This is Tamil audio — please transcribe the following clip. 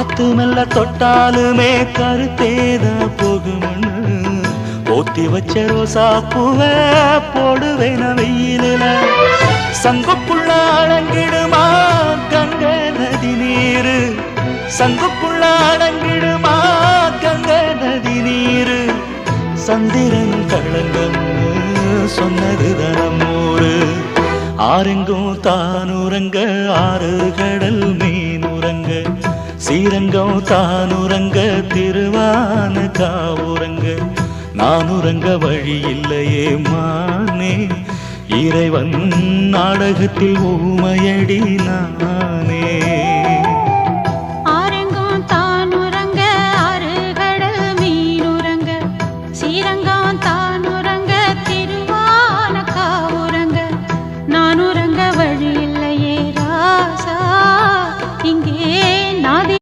காத்து மெல்ல தொட்டாலுமே கருத்தேத போகுமண்ணு. போத்தி வச்ச ரோசா பூவ போடுவேன வெயிலில. சங்குப்புள்ள அடங்கிடுமா கங்க நதி நீரு. சங்குப்புள்ள அடங்கிடுமா கங்க நதி நீரு. சந்திரன் களங்கம்னு சொன்னது தனமூரு ஆரெங்கும் தானுறங்க ஆறு கடல் ஸ்ரீரங்கம் தானுறங்க திருவான காவுறங்க நானுறங்க வழி இல்லையே மானே. இறைவன் நாடகத்தில் ஊமையடி நானே.